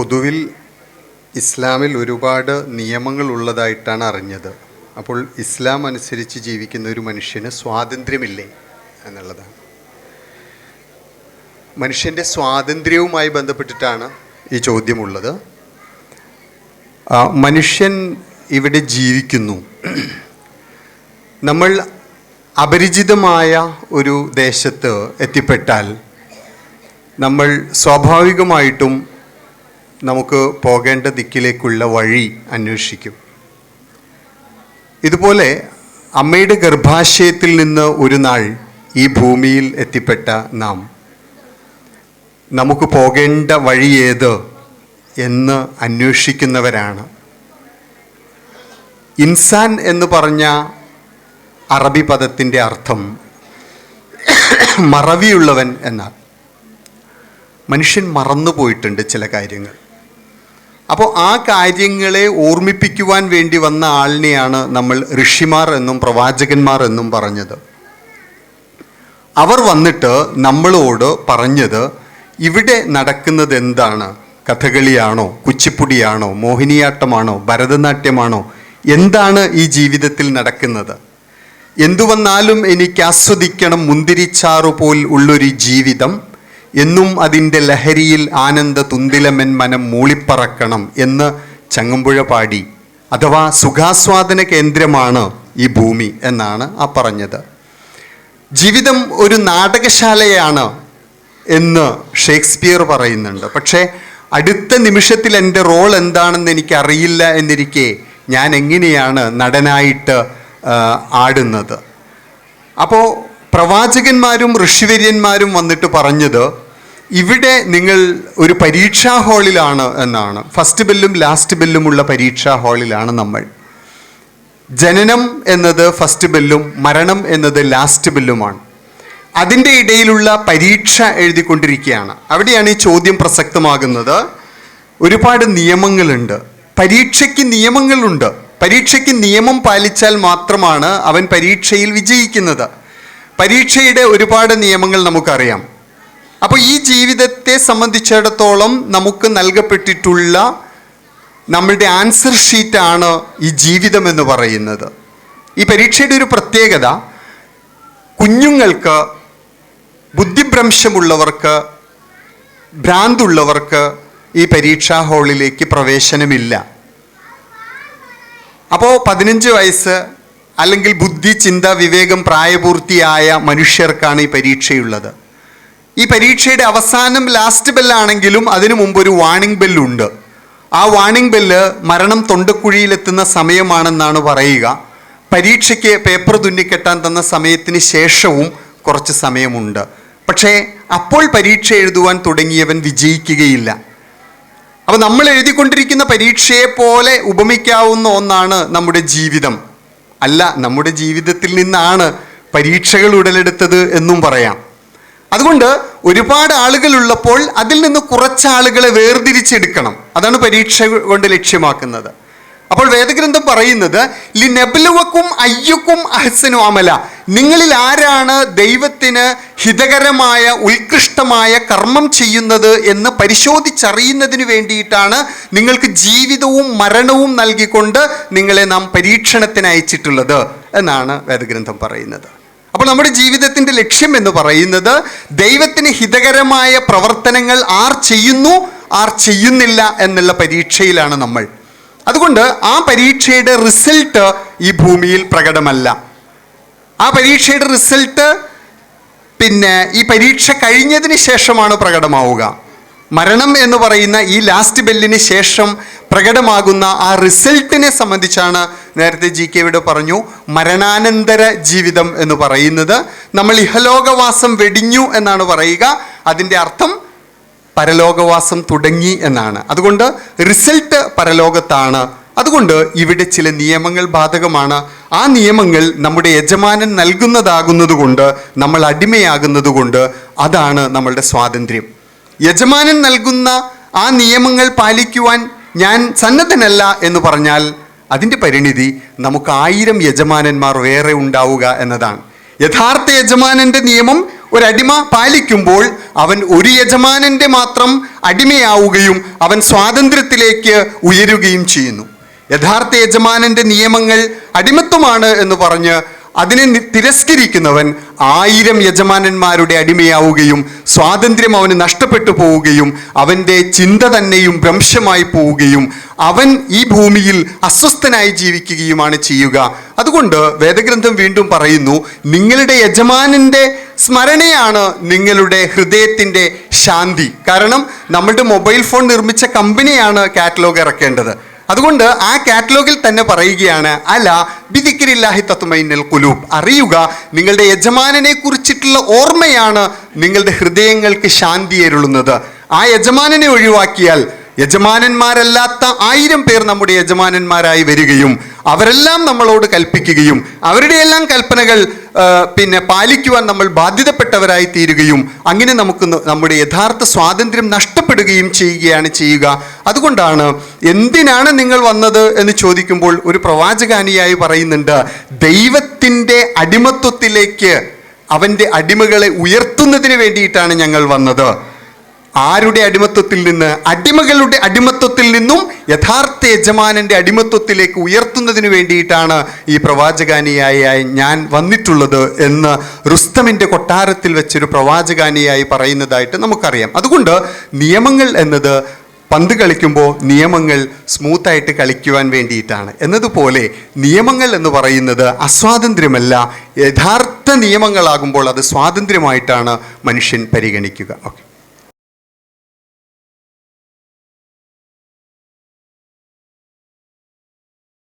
പൊതുവിൽ ഇസ്ലാമിൽ ഒരുപാട് നിയമങ്ങൾ ഉള്ളതായിട്ടാണ് അറിഞ്ഞത്. അപ്പോൾ ഇസ്ലാം അനുസരിച്ച് ജീവിക്കുന്ന ഒരു മനുഷ്യന് സ്വാതന്ത്ര്യമില്ലേ എന്നുള്ളതാണ്. മനുഷ്യന്റെ സ്വാതന്ത്ര്യവുമായി ബന്ധപ്പെട്ടിട്ടാണ് ഈ ചോദ്യമുള്ളത്. മനുഷ്യൻ ഇവിടെ ജീവിക്കുന്നു. നമ്മൾ അപരിചിതമായ ഒരു ദേശത്ത് എത്തിപ്പെട്ടാൽ നമ്മൾ സ്വാഭാവികമായിട്ടും നമുക്ക് പോകേണ്ട ദിക്കിലേക്കുള്ള വഴി അന്വേഷിക്കും. ഇതുപോലെ അമ്മയുടെ ഗർഭാശയത്തിൽ നിന്ന് ഒരു നാൾ ഈ ഭൂമിയിൽ എത്തിപ്പെട്ട നാം നമുക്ക് പോകേണ്ട വഴി ഏത് എന്ന് അന്വേഷിക്കുന്നവരാണ്. ഇൻസാൻ എന്ന് പറഞ്ഞ അറബി പദത്തിന്റെ അർത്ഥം മറവിയുള്ളവൻ എന്നാണ്. മനുഷ്യൻ മറന്നു പോയിട്ടുണ്ട് ചില കാര്യങ്ങൾ. അപ്പോൾ ആ കാര്യങ്ങളെ ഓർമ്മിപ്പിക്കുവാൻ വേണ്ടി വന്ന ആളിനെയാണ് നമ്മൾ ഋഷിമാർ എന്നും പ്രവാചകന്മാർ എന്നും പറഞ്ഞത്. അവർ വന്നിട്ട് നമ്മളോട് പറഞ്ഞത് ഇവിടെ നടക്കുന്നത് എന്താണ് കഥകളിയാണോ? കുച്ചിപ്പുടിയാണോ? മോഹിനിയാട്ടമാണോ? ഭരതനാട്യമാണോ? എന്താണ് ഈ ജീവിതത്തിൽ നടക്കുന്നത്? എന്തുവന്നാലും എനിക്ക് ആസ്വദിക്കണം മുന്തിരിച്ചാറു പോൽ ഉള്ളൊരു ജീവിതം. എന്നും അതിന്റെ ലഹരിയിൽ ആനന്ദ തുന്തിലമൻ മനം മൂളിപ്പറക്കണം എന്ന് ചങ്ങമ്പുഴ പാടി. അഥവാ സുഖാസ്വാദന കേന്ദ്രമാണ് ഈ ഭൂമി എന്നാണ് ആ പറഞ്ഞത്. ജീവിതം ഒരു നാടകശാലയാണ് എന്ന് ഷേക്സ്പിയർ പറയുന്നുണ്ട്. പക്ഷേ അടുത്ത നിമിഷത്തിൽ എന്റെ റോൾ എന്താണെന്ന് എനിക്ക് അറിയില്ല എന്നിരിക്കെ ഞാൻ എങ്ങനെയാണ് നടനായിട്ട് ആടുന്നത്. അപ്പോൾ പ്രവാചകന്മാരും ഋഷിവര്യന്മാരും വന്നിട്ട് പറഞ്ഞത് ഇവിടെ നിങ്ങൾ ഒരു പരീക്ഷാ ഹാളിലാണ് എന്നാണ്. ഫസ്റ്റ് ബെല്ലും ലാസ്റ്റ് ബെല്ലുമുള്ള പരീക്ഷാ ഹാളിലാണ് നമ്മൾ. ജനനം എന്നത് ഫസ്റ്റ് ബെല്ലും മരണം എന്നത് ലാസ്റ്റ് ബെല്ലുമാണ്. അതിന്റെ ഇടയിലുള്ള പരീക്ഷ എഴുതിക്കൊണ്ടിരിക്കുകയാണ്. അവിടെയാണ് ഈ ചോദ്യം പ്രസക്തമാകുന്നത്. ഒരുപാട് നിയമങ്ങളുണ്ട്. പരീക്ഷയ്ക്ക് നിയമങ്ങളുണ്ട്. പരീക്ഷയ്ക്ക് നിയമം പാലിച്ചാൽ മാത്രമാണ് അവൻ പരീക്ഷയിൽ വിജയിക്കുന്നത്. പരീക്ഷയുടെ ഒരുപാട് നിയമങ്ങൾ നമുക്കറിയാം. അപ്പോൾ ഈ ജീവിതത്തെ സംബന്ധിച്ചിടത്തോളം നമുക്ക് നൽകപ്പെട്ടിട്ടുള്ള നമ്മളുടെ ആൻസർ ഷീറ്റാണ് ഈ ജീവിതം എന്ന് പറയുന്നത്. ഈ പരീക്ഷയുടെ ഒരു പ്രത്യേകത കുഞ്ഞുങ്ങൾക്ക് ബുദ്ധിഭ്രംശമുള്ളവർക്ക് ഭ്രാന്തുള്ളവർക്ക് ഈ പരീക്ഷാ ഹാളിലേക്ക് പ്രവേശനമില്ല. അപ്പോൾ പതിനഞ്ച് വയസ്സ് അല്ലെങ്കിൽ ബുദ്ധി ചിന്ത വിവേകം പ്രായപൂർത്തിയായ മനുഷ്യർക്കാണ് ഈ പരീക്ഷയുള്ളത്. ഈ പരീക്ഷയുടെ അവസാനം ലാസ്റ്റ് ബെല്ലാണെങ്കിലും അതിനു മുമ്പ് ഒരു വാണിംഗ് ബെല്ലുണ്ട് ആ വാണിംഗ് ബെല്ല് മരണം തൊണ്ടക്കുഴിയിലെത്തുന്ന സമയമാണെന്നാണ് പറയുക. പരീക്ഷയ്ക്ക് പേപ്പർ തുന്നിക്കെട്ടാൻ തന്ന സമയത്തിന് ശേഷവും കുറച്ച് സമയമുണ്ട്. പക്ഷേ അപ്പോൾ പരീക്ഷ എഴുതുവാൻ തുടങ്ങിയവൻ വിജയിക്കുകയില്ല. അപ്പോൾ നമ്മൾ എഴുതിക്കൊണ്ടിരിക്കുന്ന പരീക്ഷയെ പോലെ ഉപമിക്കാവുന്ന ഒന്നാണ് നമ്മുടെ ജീവിതം. അല്ല നമ്മുടെ ജീവിതത്തിൽ നിന്നാണ് പരീക്ഷകൾ ഉടലെടുത്തത് എന്നും പറയാം. അതുകൊണ്ട് ഒരുപാട് ആളുകൾ ഉള്ളപ്പോൾ അതിൽ നിന്ന് കുറച്ച് ആളുകളെ വേർതിരിച്ചെടുക്കണം. അതാണ് പരീക്ഷ കൊണ്ട് ലക്ഷ്യമാക്കുന്നത്. അപ്പോൾ വേദഗ്രന്ഥം പറയുന്നത് ലി നെബലുവക്കും അയ്യക്കും അഹസനു അമല. നിങ്ങളിൽ ആരാണ് ദൈവത്തിന് ഹിതകരമായ ഉത്കൃഷ്ടമായ കർമ്മം ചെയ്യുന്നത് എന്ന് പരിശോധിച്ചറിയുന്നതിന് വേണ്ടിയിട്ടാണ് നിങ്ങൾക്ക് ജീവിതവും മരണവും നൽകിക്കൊണ്ട് നിങ്ങളെ നാം പരീക്ഷണത്തിന് അയച്ചിട്ടുള്ളത് എന്നാണ് വേദഗ്രന്ഥം പറയുന്നത്. അപ്പോൾ നമ്മുടെ ജീവിതത്തിന്റെ ലക്ഷ്യം എന്ന് പറയുന്നത് ദൈവത്തിന് ഹിതകരമായ പ്രവർത്തനങ്ങൾ ആർ ചെയ്യുന്നു ആർ ചെയ്യുന്നില്ല എന്നുള്ള പരീക്ഷയിലാണ് നമ്മൾ. അതുകൊണ്ട് ആ പരീക്ഷയുടെ റിസൾട്ട് ഈ ഭൂമിയിൽ പ്രകടമല്ല. ആ പരീക്ഷയുടെ റിസൾട്ട് പിന്നെ ഈ പരീക്ഷ കഴിഞ്ഞതിന് ശേഷമാണ് പ്രകടമാവുക. മരണം എന്ന് പറയുന്ന ഈ ലാസ്റ്റ് ബെല്ലിന് ശേഷം പ്രകടമാകുന്ന ആ റിസൾട്ടിനെ സംബന്ധിച്ചാണ് നേരത്തെ ജി കെ വിടെ പറഞ്ഞു മരണാനന്തര ജീവിതം എന്ന് പറയുന്നത്. നമ്മൾ ഇഹലോകവാസം വെടിഞ്ഞു എന്നാണ് പറയുക. അതിന്റെ അർത്ഥം പരലോകവാസം തുടങ്ങി എന്നാണ്. അതുകൊണ്ട് റിസൾട്ട് പരലോകത്താണ്. അതുകൊണ്ട് ഇവിടെ ചില നിയമങ്ങൾ ബാധകമാണ്. ആ നിയമങ്ങൾ നമ്മുടെ യജമാനൻ നൽകുന്നതാകുന്നതുകൊണ്ട് നമ്മൾ അടിമയാകുന്നതുകൊണ്ട് അതാണ് നമ്മളുടെ സ്വാതന്ത്ര്യം. യജമാനൻ നൽകുന്ന ആ നിയമങ്ങൾ പാലിക്കുവാൻ ഞാൻ സന്നദ്ധനല്ല എന്ന് പറഞ്ഞാൽ അതിന്റെ പരിണിതി നമുക്ക് ആയിരം യജമാനന്മാർ വേറെ ഉണ്ടാവുക എന്നതാണ്. യഥാർത്ഥ യജമാനന്റെ നിയമം ഒരടിമ പാലിക്കുമ്പോൾ അവൻ ഒരു യജമാനന്റെ മാത്രം അടിമയാവുകയും അവൻ സ്വാതന്ത്ര്യത്തിലേക്ക് ഉയരുകയും ചെയ്യുന്നു. യഥാർത്ഥ യജമാനന്റെ നിയമങ്ങൾ അടിമത്വമാണ് എന്ന് പറഞ്ഞ് അതിനെ തിരസ്കരിക്കുന്നവൻ ആയിരം യജമാനന്മാരുടെ അടിമയാവുകയും സ്വാതന്ത്ര്യം അവന് നഷ്ടപ്പെട്ടു പോവുകയും അവന്റെ ചിന്ത തന്നെയും ഭ്രംശമായി പോവുകയും അവൻ ഈ ഭൂമിയിൽ അസ്വസ്ഥനായി ജീവിക്കുകയുമാണ് ചെയ്യുക. അതുകൊണ്ട് വേദഗ്രന്ഥം വീണ്ടും പറയുന്നു നിങ്ങളുടെ യജമാനന്റെ സ്മരണയാണ് നിങ്ങളുടെ ഹൃദയത്തിന്റെ ശാന്തി. കാരണം നമ്മുടെ മൊബൈൽ ഫോൺ നിർമ്മിച്ച കമ്പനിയാണ് കാറ്റലോഗ് ഇറക്കേണ്ടത്. അതുകൊണ്ട് ആ കാറ്റലോഗിൽ തന്നെ പറയുകയാണ് അല ബിദിക്കിരില്ലാഹി തത്മൈനൽ കുലൂബ് അറിയുക നിങ്ങളുടെ യജമാനനെ കുറിച്ചിട്ടുള്ള ഓർമ്മയാണ് നിങ്ങളുടെ ഹൃദയങ്ങൾക്ക് ശാന്തി അരുളുന്നത്. ആ യജമാനനെ ഒഴിവാക്കിയാൽ യജമാനന്മാരല്ലാത്ത ആയിരം പേർ നമ്മുടെ യജമാനന്മാരായി വരികയും അവരെല്ലാം നമ്മളോട് കൽപ്പിക്കുകയും അവരുടെയെല്ലാം കൽപ്പനകൾ പിന്നെ പാലിക്കുവാൻ നമ്മൾ ബാധ്യതപ്പെട്ടവരായി തീരുകയും അങ്ങനെ നമുക്ക് നമ്മുടെ യഥാർത്ഥ സ്വാതന്ത്ര്യം നഷ്ടപ്പെടുകയും ചെയ്യുകയാണ് ചെയ്യുക. അതുകൊണ്ടാണ് എന്തിനാണ് നിങ്ങൾ വന്നത് എന്ന് ചോദിക്കുമ്പോൾ ഒരു പ്രവാചകാനിയായി പറയുന്നുണ്ട് ദൈവത്തിന്റെ അടിമത്വത്തിലേക്ക് അവന്റെ അടിമകളെ ഉയർത്തുന്നതിന് വേണ്ടിയിട്ടാണ് ഞങ്ങൾ വന്നത്. ആരുടെ അടിമത്വത്തിൽ നിന്ന് അടിമകളുടെ അടിമത്വത്തിൽ നിന്നും യഥാർത്ഥ യജമാനന്റെ അടിമത്വത്തിലേക്ക് ഉയർത്തുന്നതിന് വേണ്ടിയിട്ടാണ് ഈ പ്രവാചകാനിയായി ഞാൻ വന്നിട്ടുള്ളത് എന്ന് റുസ്തമിന്റെ കൊട്ടാരത്തിൽ വെച്ചൊരു പ്രവാചകാനിയായി പറയുന്നതായിട്ട് നമുക്കറിയാം. അതുകൊണ്ട് നിയമങ്ങൾ എന്നത് പന്ത് കളിക്കുമ്പോൾ നിയമങ്ങൾ സ്മൂത്തായിട്ട് കളിക്കുവാൻ വേണ്ടിയിട്ടാണ്. എന്നതുപോലെ നിയമങ്ങൾ എന്ന് പറയുന്നത് അസ്വാതന്ത്ര്യമല്ല യഥാർത്ഥ നിയമങ്ങളാകുമ്പോൾ അത് സ്വാതന്ത്ര്യമായിട്ടാണ് മനുഷ്യൻ പരിഗണിക്കുക. ഓക്കെ.